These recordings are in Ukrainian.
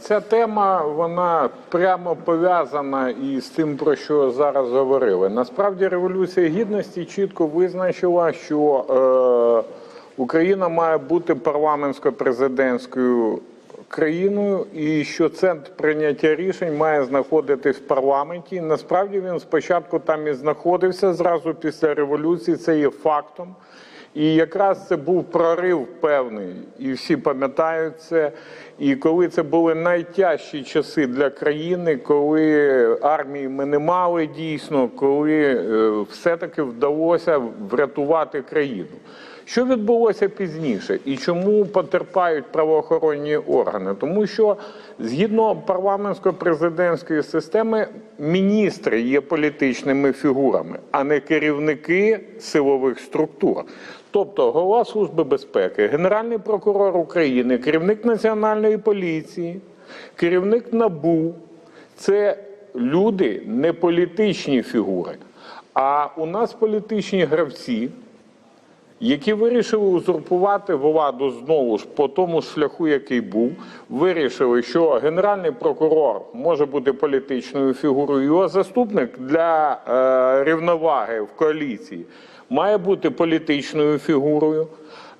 Ця, тема вона прямо пов'язана із тим, про що зараз говорили. Насправді революція гідності чітко визначила, що е, Україна має бути парламентсько-президентською країною, і що центр прийняття рішень має знаходитись в парламенті. Насправді він спочатку там і знаходився зразу після революції. Це є фактом. І якраз це був прорив певний, і всі пам'ятають це. І коли це були найтяжчі часи для країни, коли армії ми не мали дійсно, коли е, все-таки вдалося врятувати країну. Що відбулося пізніше і чому потерпають правоохоронні органи? Тому що згідно парламентсько-президентської системи міністри є політичними фігурами, а не керівники силових структур. Тобто голова Служби безпеки, Генеральний прокурор України, керівник Національної поліції, керівник НАБУ це люди не політичні фігури. А у нас політичні гравці, які вирішили узурпувати владу знову ж по тому шляху, який був, вирішили, що генеральний прокурор може бути політичною фігурою, його заступник для е, рівноваги в коаліції має бути політичною фігурою.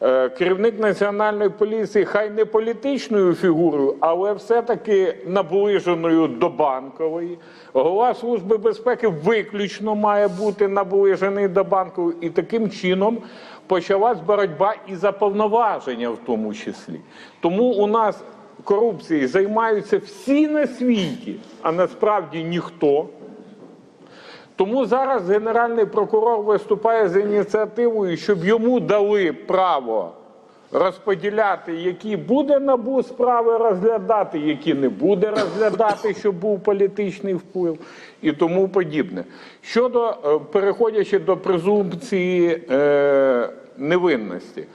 Е, Керівник національної поліції хай не політичною фігурою, але все-таки наближеною до банкової. Голова служби безпеки виключно має бути наближений до банкової. І таким чином почалась боротьба і за повноваження, в тому числі. Тому у нас корупцією займаються всі на світі, а насправді ніхто. Тому зараз генеральний прокурор виступає з ініціативою, щоб йому дали право розподіляти, які буде набу справи розглядати, які не буде розглядати, щоб був політичний вплив і тому подібне. Щодо е, переходячи до презумпції е, невинності,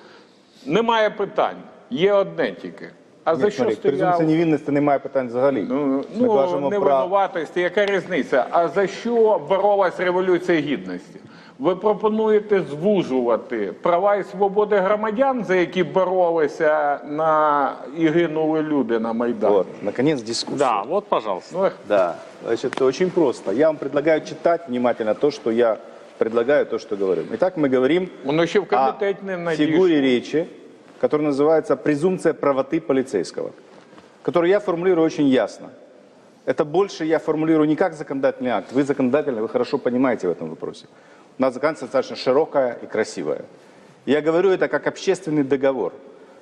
немає питань, є одне тільки. А за що стояв? презумпція невинності немає питань взагалі. Ну, ну кажемо про невинуватості, яка різниця? А за що боролась революція гідності? Ви пропонуєте звужувати права і свободи громадян, за які боролися на і гинули люди на Майдані? вот, наконец дискуссия. Да, вот, пожалуйста. Ну, Да, значит, очень просто. Я вам предлагаю читать внимательно то, что я предлагаю, то, что говорю. Итак, мы говорим воно ще в о комітет не надійшло. фигуре речи, которая называется презумпция правоты полицейского, которую я формулирую очень ясно. Это больше я формулирую не как законодательный акт. Вы законодательно, вы хорошо понимаете в этом вопросе. У нас законодательство достаточно широкое и красивое. Я говорю это как общественный договор.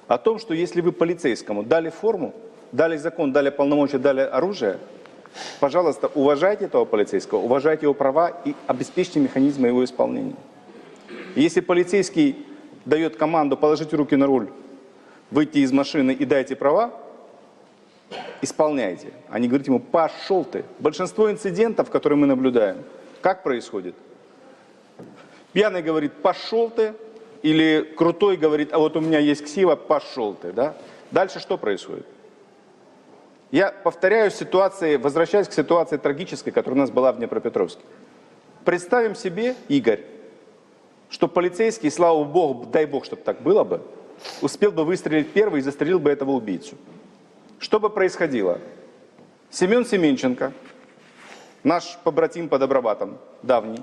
О том, что если вы полицейскому дали форму, дали закон, дали полномочия, дали оружие, пожалуйста, уважайте этого полицейского, уважайте его права и обеспечьте механизмы его исполнения. Если полицейский дает команду положить руки на руль, выйти из машины и дайте права, исполняйте. Не говорите ему, пошел ты. Большинство инцидентов, которые мы наблюдаем, как происходит? Пьяный говорит, пошел ты, или крутой говорит, а вот у меня есть ксива, пошел ты. Да? Дальше что происходит? Я повторяю ситуации, возвращаясь к ситуации трагической, которая у нас была в Днепропетровске. Представим себе, Игорь, что полицейский, слава богу, дай бог, чтобы так было бы, успел бы выстрелить первый и застрелил бы этого убийцу. Что бы происходило? Семен Семенченко, наш побратим по Добробатам, давний,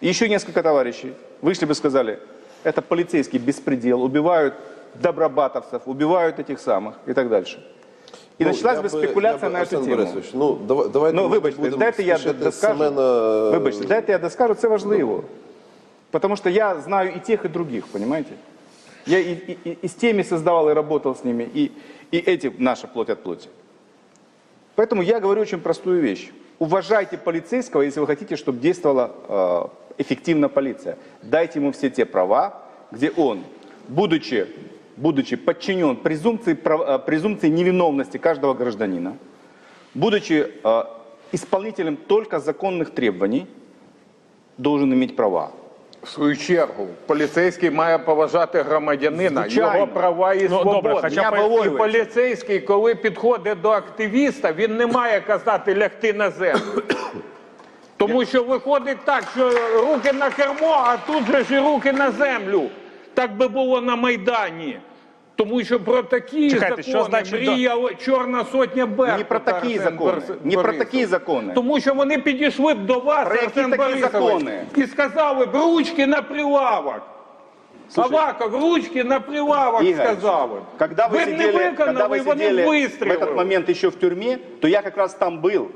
и еще несколько товарищей вышли бы и сказали, это полицейский беспредел, убивают добробатовцев, убивают этих самых и так дальше. И Ну, бы би- спекуляція на цю тему. Борисович, ну, давай, давайте Ну, ми вибачте, будемо дайте я доскажу. Семена... Вибачте, дайте я доскажу, це важливо. Потому что я знаю и тех, и других, понимаете? Я и, и- и с теми создавал, и работал с ними, и, и эти наша плоть от плоти. Поэтому я говорю очень простую вещь. Уважайте полицейского, если вы хотите, чтобы действовала э, эффективно полиция. Дайте ему все те права, где он, будучи, будучи подчинен презумпции, прав- э, презумпции невиновности каждого гражданина, будучи э, исполнителем только законных требований, должен иметь права. В свою чергу, поліцейський має поважати громадянина, Звичайно. його права і Ну, свободи. добре, хоча б і обговорюється. поліцейський, коли підходить до активіста, він не має казати лягти на землю. Тому що виходить так, що руки на кермо, а тут же ж і руки на землю. Так би було на Майдані. Тому що про такі Чекайте, що закони значить до- мріяла Чорна сотня Беркута. Не про такі Арсен закони, Борис- не про Борисович. такі закони. Тому що вони підійшли б до вас, Про які Арсен такі Борисович, закони? і сказали б ручки на прилавок. Слушай, Аваков, ручки на прилавок Игорь, сказали. Когда вы, ви б не сидели, когда виконали, вы вони сидели в вистрілили. этот момент еще в тюрьме, то я как раз там был.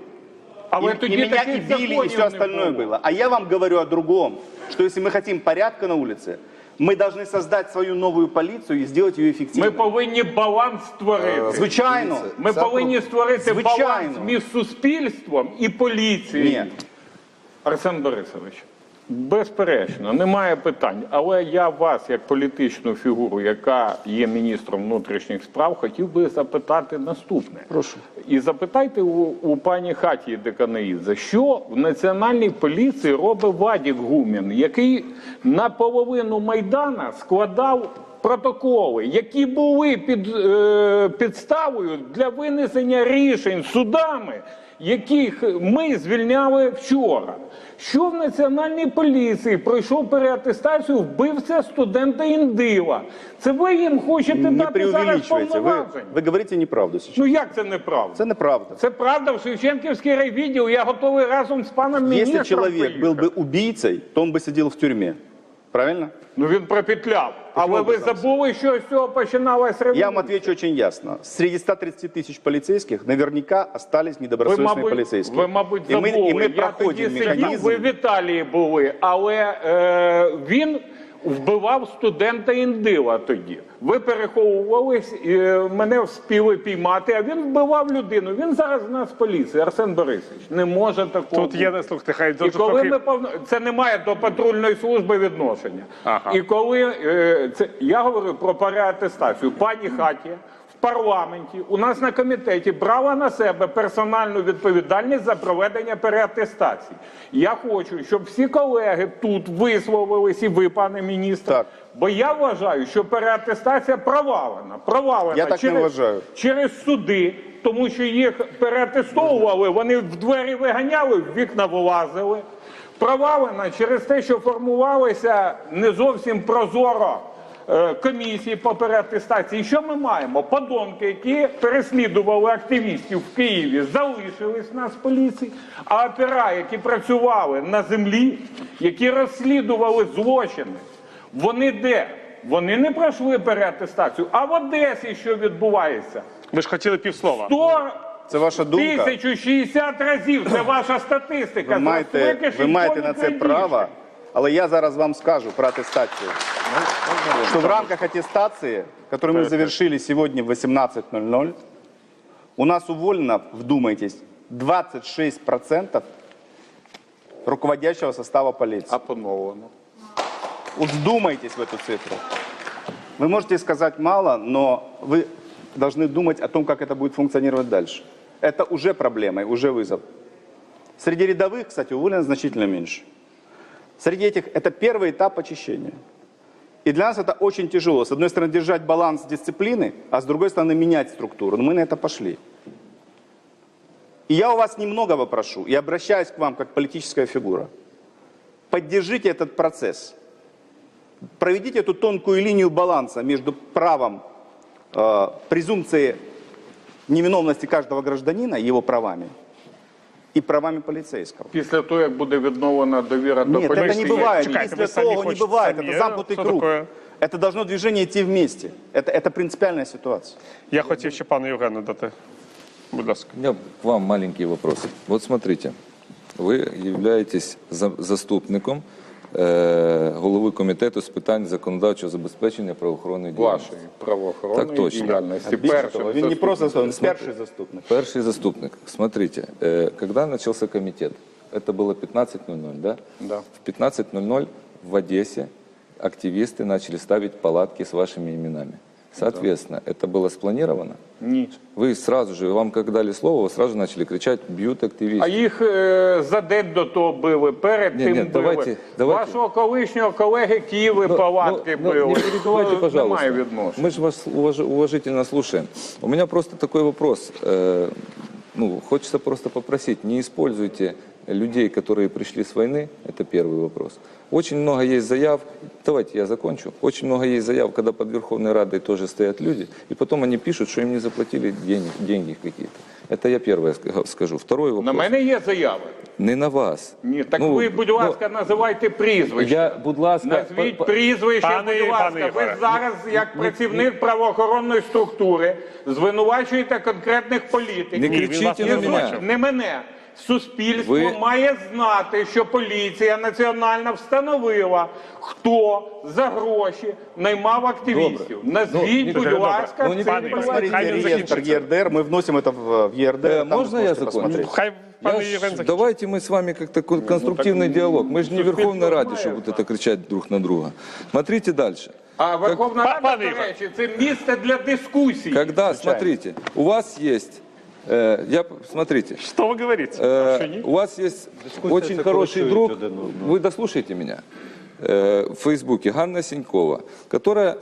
Але и, тоді и меня таких и били, и законів все не остальное було. было. А я вам говорю о другом, что если мы хотим порядка на улице, мы должны создать свою новую полицию и сделать ее Ми эффективной. повинні баланс створити. Звичайно. Ми Це повинні створити Звичайно. баланс між суспільством і поліцією. Ні. Арсен Борисович, безперечно, немає питань. Але я вас, як політичну фігуру, яка є міністром внутрішніх справ, хотів би запитати наступне. Прошу. І запитайте у, у пані Хаті Деканаїдзе, що в національній поліції робить Вадік Гумін, який наполовину Майдана складав протоколи, які були під е, підставою для винесення рішень судами, яких ми звільняли вчора. Що в національній поліції пройшов переатестацію вбивця студента Індила. Це ви їм хочете Не дати зараз преувеличивайте. Вы, повноважень? вы говорите неправду сейчас. Ну як це неправда? Это неправда. Це правда в Шевченківський райвідділ. Я готовий разом з паном міністром Если человек поїхати. был бы убийцей, то он бы сидел в тюрьме. Правильно? Ну він пропетляв. Але ви образом? забули, що з цього починалась Я революція. вам отвечу очень ясно. Среди 130 тысяч полицейских наверняка остались Ви, недобросовестные мабуть, полицейские. ви, мабуть, и мы, забули. и мы Я проходим тоді сидів, механизм. ви в Італії були, але е, він вбивав студента Індила тоді. Ви переховувались, і е, мене вспіли піймати, а він вбивав людину. Він зараз в нас поліції. Арсен Борисович, не може такого. Тут є, слухайте, хай І тут коли ми повно... це не має до патрульної служби відношення. Ага. І коли е, це я говорю про переатестацію, пані хаті парламенті у нас на комітеті брала на себе персональну відповідальність за проведення переатестації. Я хочу, щоб всі колеги тут висловились і ви, пане міністр. Так. Бо я вважаю, що переатестація провалена. Провалена Я так не через, вважаю. через суди, тому що їх переатестовували, вони в двері виганяли, в вікна вилазили. Провалена через те, що формувалися не зовсім прозоро комісії по переатестації. Що ми маємо? Подонки, які переслідували активістів в Києві, залишились в нас в поліції, а опера, які працювали на землі, які розслідували злочини, вони де? Вони не пройшли переатестацію. А в Одесі що відбувається? Ви ж хотіли півслова. 100 Це ваша думка. 1060 разів. Це ваша статистика. Ви маєте, ви маєте на це право, але я зараз вам скажу про атестацію. Что в рамках аттестации, которую мы завершили сегодня в 18.00, у нас уволено, вдумайтесь, 26% руководящего состава полиции. А поновлено. Вот вдумайтесь в эту цифру. Вы можете сказать мало, но вы должны думать о том, как это будет функционировать дальше. Это уже проблема, уже вызов. Среди рядовых, кстати, уволено значительно меньше. Среди этих это первый этап очищения. И для нас это очень тяжело. С одной стороны, держать баланс дисциплины, а с другой стороны, менять структуру. Но мы на это пошли. И я у вас немного попрошу, и обращаюсь к вам как политическая фигура. Поддержите этот процесс проведите эту тонкую линию баланса между правом э, презумпции невиновности каждого гражданина, его правами, и правами полицейского. Після того, як буде відновлена довіра до Нет, это поліції. не бывает. Чекайте, После вы сами того не хотите бывает. сами, Это замкнутый что круг. такое? Это должно движение идти вместе. Это, это принципиальная ситуация. Я хотів ще пану Євгену дати. Будь ласка. У меня к вам маленький вопрос. Вот смотрите, ви являєтесь за- заступником е, голови комітету з питань законодавчого забезпечення правоохоронної діяльності. вашої правоохоронної Так точно. діяльності. Більше Першим того, він не просто заступником. заступник, перший заступник. Перший заступник. Смотрите, э, когда начался комитет, это было 15.00, да? Да. В 15.00 в Одессе активисты начали ставить палатки с вашими именами. Соответственно, это было спланировано? Ні. Вы сразу же, вам как дали слово, вы сразу же начали кричать «бьют А активистов». їх е, за день до того били, перед Ні, тим ні, били. давайте, давайте. Вашого колишнього колеги Києви Ну, палатки ну, ну, били. Не перебивайте, Ну, пожалуйста. Немає відношення. Мы же вас уваж- уважительно слушаем. У меня просто такой вопрос. Э, Ну, хочется просто попросить, не используйте людей, которые пришли с войны, это первый вопрос. Очень много есть заяв, давайте я закончу, очень много есть заяв, когда под Верховной Радой тоже стоят люди, и потом они пишут, что им не заплатили деньги, деньги какие-то. Это я первое ска- скажу. Второй вопрос. На мене є заяви. Не на вас. Ні, так Ну, ви, будь ну, ласка, називайте прізвище. Я, будь ласка, Назвіть па- па- прізвище, Пане- будь ласка. пане Ви Ігоре, зараз, як працівник правоохоронної структури, звинувачуєте конкретних політиків. Не Ні, він кричите вас не на озвучив. меня. Не мене. Суспільство Ви- має знати, що поліція національна встановила, хто за гроші наймав активістів. Назвіть, Ну, будь добре. ласка, Ну, не цих пане, поліцейських. Хай Посмотрите він реестр закінчиться. ЕРДР, мы вносим это в в ЕРДР. Э, там вы можно я сможете закончу? посмотреть. Хай пане Я ж- Євген закінчить. давайте мы с вами как-то ко- конструктивный диалог. Мы же не суспільство Верховная Раді, знає, чтобы вот так. это кричать друг на друга. Смотрите дальше. А Верховна Па- Рада, пане до Ігор. речі, це місце для дискусій. Когда, смотрите, у вас есть, э, я, п- смотрите, Що ви говорите? э, Що ні? у вас есть очень хороший друг, вы дослушайте меня, э, в Фейсбуке, Ганна Синькова, которая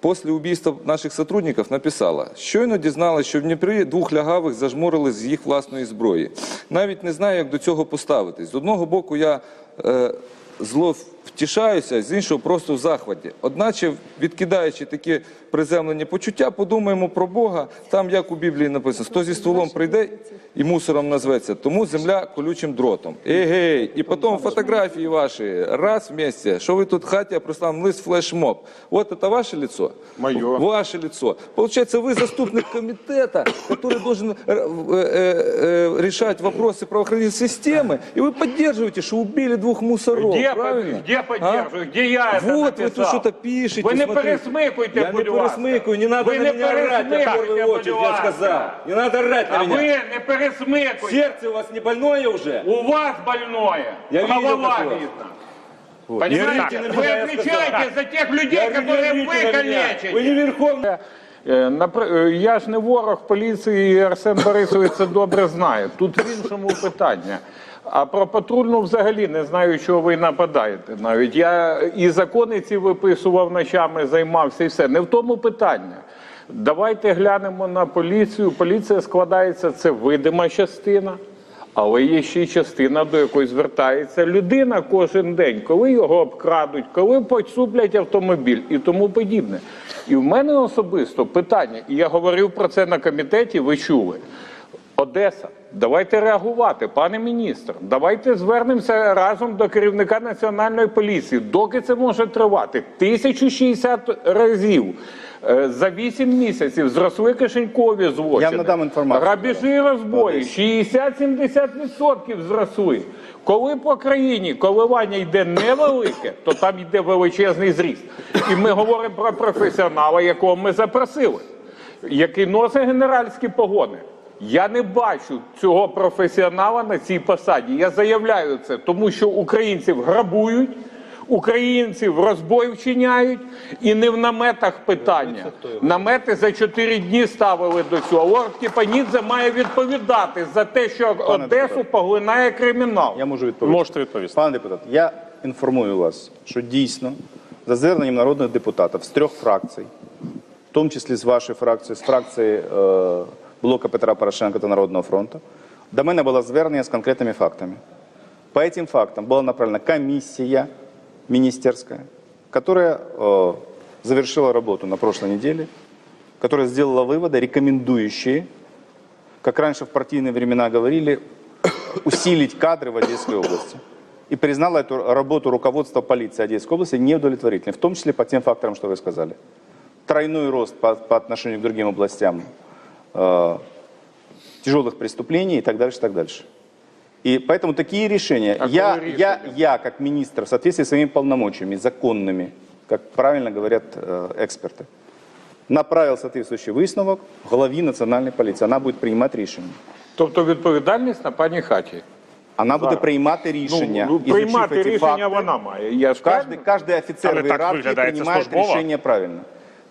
после убийства наших сотрудников написала, щойно дізналась, що в Дніпрі двох лягавих зажмурили з їх власної зброї. Навіть не знаю, як до цього поставитись. З одного боку, я е, зло втішаюся, з іншого просто в захваті. Одначе, відкидаючи такі приземлені почуття, подумаємо про Бога, там, як у Біблії написано, хто зі стволом прийде і мусором назветься, тому земля колючим дротом. Егей, і потім фотографії ваші, раз вместе, що ви тут хаті, а прослав лист флешмоб. Вот это ваше лицо? Моє. Ваше лицо. Получается, вы заступник комитета, который должен э, э, э, решать вопросы правоохранительной системы, и вы поддерживаете, что убили двух мусоров, Где, правильно? где поддерживаю? Где я это Вот вы написал? тут что-то пишете. Вы не смотрите. пересмикуйте, Я будь не ласка. пересмикую, не надо Ви на не меня орать, в пересмикуйте, первую будь очередь, я ласка. сказал. Не надо орать на А ви меня. не пересмикуйте. Сердце у вас не больное уже? У вас больное. Я видел, Голова как у вас. видно. Не Понимаете? орите на Вы меня, я отвечаете сказал. за тех людей, Я которые говорю, вы не орите на меня. калечите. Вы не верховный. Е, напр- е, Я ж не ворог поліції, і Арсен Борисович це добре знає. Тут в іншому питання. А про патрульну взагалі не знаю, чого ви нападаєте. Навіть я і закони ці виписував ночами, займався і все. Не в тому питання. Давайте глянемо на поліцію. Поліція складається, це видима частина. Але є ще й частина, до якої звертається людина кожен день, коли його обкрадуть, коли поцуплять автомобіль і тому подібне. І в мене особисто питання, і я говорив про це на комітеті, ви чули. Одеса, давайте реагувати, пане міністр. Давайте звернемося разом до керівника національної поліції. Доки це може тривати? 1060 разів. Е, За 8 місяців зросли кишенькові злочини. Я надам інформацію. Грабіжі розбої 60-70% зросли. Коли по країні коливання йде невелике, то там йде величезний зріст. І ми говоримо про професіонала, якого ми запросили, який носить генеральські погони. Я не бачу цього професіонала на цій посаді. Я заявляю це, тому що українців грабують. Українців розбой вчиняють і не в наметах питання. Намети за чотири дні ставили до цього. Лорд Кіпанідзе має відповідати за те, що Одесу депутат. поглинає кримінал. Я можу відповісти. Можете відповісти. Пане депутат, я інформую вас, що дійсно за зверненням народних депутатів з трьох фракцій, в тому числі з вашої фракції, з фракції е, блока Петра Порошенка та Народного фронту, до мене було звернення з конкретними фактами. По этим фактам была направлена комиссия министерская, которая э, завершила работу на прошлой неделе, которая сделала выводы, рекомендующие, как раньше в партийные времена говорили, усилить кадры в Одесской области. И признала эту работу руководства полиции Одесской области неудовлетворительной, в том числе по тем факторам, что вы сказали. Тройной рост по, по отношению к другим областям тяжелых преступлений и так дальше, и так дальше. И поэтому такие решения, Какое я, решение? я, я как министр, в соответствии с своими полномочиями, законными, как правильно говорят э, эксперты, направил соответствующий высновок главе национальной полиции. Она будет принимать решение. Тобто відповідальність на пані хаті. Она буде приймати рішення. Ну, изучив приймати эти рішення факты. вона має. Я ж Каждый, кажу. каждый офицер Але в так иерархии выглядит, это принимает службово. решение правильно.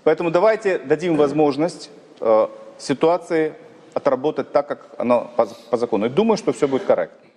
Поэтому давайте дадим возможность э, ситуации отработать так, как оно по, по закону. И думаю, что все будет корректно.